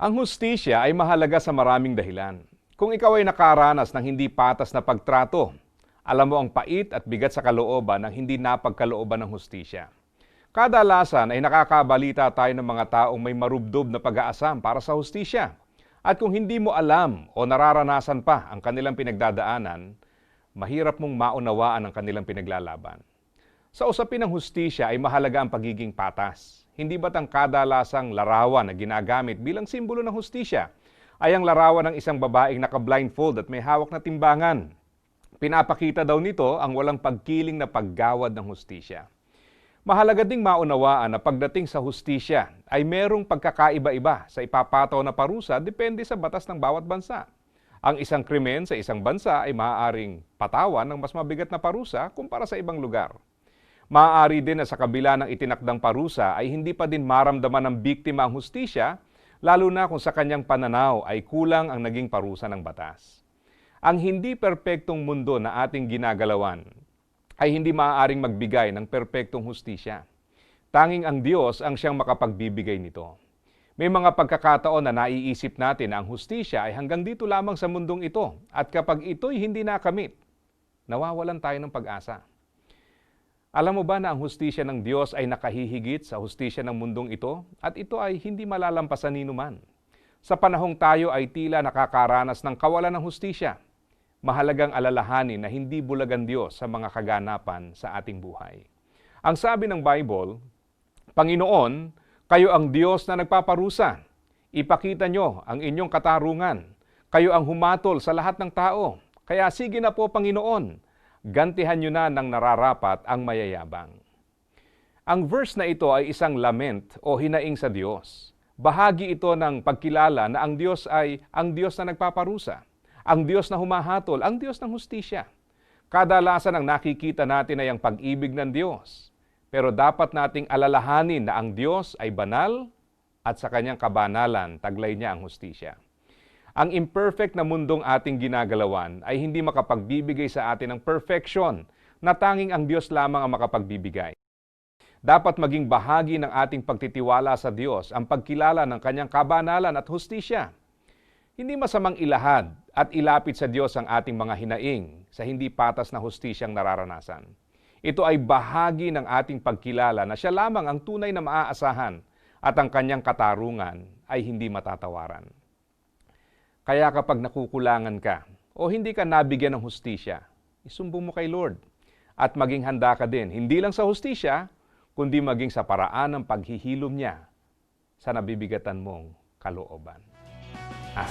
Ang hustisya ay mahalaga sa maraming dahilan. Kung ikaw ay nakaranas ng hindi patas na pagtrato, alam mo ang pait at bigat sa kalooban ng hindi napagkalooban ng hustisya. Kadalasan ay nakakabalita tayo ng mga taong may marubdob na pag-aasam para sa hustisya. At kung hindi mo alam o nararanasan pa ang kanilang pinagdadaanan, mahirap mong maunawaan ang kanilang pinaglalaban. Sa usapin ng hustisya ay mahalaga ang pagiging patas. Hindi ba't ang kadalasang larawan na ginagamit bilang simbolo ng hustisya ay ang larawan ng isang babaeng naka-blindfold at may hawak na timbangan? Pinapakita daw nito ang walang pagkiling na paggawad ng hustisya. Mahalaga ding maunawaan na pagdating sa hustisya ay merong pagkakaiba-iba sa ipapataw na parusa depende sa batas ng bawat bansa. Ang isang krimen sa isang bansa ay maaaring patawan ng mas mabigat na parusa kumpara sa ibang lugar. Maaari din na sa kabila ng itinakdang parusa ay hindi pa din maramdaman ng biktima ang hustisya, lalo na kung sa kanyang pananaw ay kulang ang naging parusa ng batas. Ang hindi perpektong mundo na ating ginagalawan ay hindi maaaring magbigay ng perpektong hustisya. Tanging ang Diyos ang siyang makapagbibigay nito. May mga pagkakataon na naiisip natin na ang hustisya ay hanggang dito lamang sa mundong ito at kapag ito'y hindi nakamit, nawawalan tayo ng pag-asa. Alam mo ba na ang hustisya ng Diyos ay nakahihigit sa hustisya ng mundong ito at ito ay hindi malalampasan ni man. Sa panahong tayo ay tila nakakaranas ng kawalan ng hustisya, mahalagang alalahanin na hindi bulagan Diyos sa mga kaganapan sa ating buhay. Ang sabi ng Bible, Panginoon, kayo ang Diyos na nagpaparusa. Ipakita nyo ang inyong katarungan. Kayo ang humatol sa lahat ng tao. Kaya sige na po, Panginoon, gantihan nyo na ng nararapat ang mayayabang. Ang verse na ito ay isang lament o hinaing sa Diyos. Bahagi ito ng pagkilala na ang Diyos ay ang Diyos na nagpaparusa, ang Diyos na humahatol, ang Diyos ng hustisya. Kadalasan ang nakikita natin ay ang pag-ibig ng Diyos. Pero dapat nating alalahanin na ang Diyos ay banal at sa kanyang kabanalan taglay niya ang hustisya. Ang imperfect na mundong ating ginagalawan ay hindi makapagbibigay sa atin ng perfection na tanging ang Diyos lamang ang makapagbibigay. Dapat maging bahagi ng ating pagtitiwala sa Diyos ang pagkilala ng kanyang kabanalan at hustisya. Hindi masamang ilahad at ilapit sa Diyos ang ating mga hinaing sa hindi patas na hustisyang nararanasan. Ito ay bahagi ng ating pagkilala na siya lamang ang tunay na maaasahan at ang kanyang katarungan ay hindi matatawaran. Kaya kapag nakukulangan ka o hindi ka nabigyan ng hustisya, isumbong mo kay Lord at maging handa ka din, hindi lang sa hustisya, kundi maging sa paraan ng paghihilom niya sa nabibigatan mong kalooban. Ah,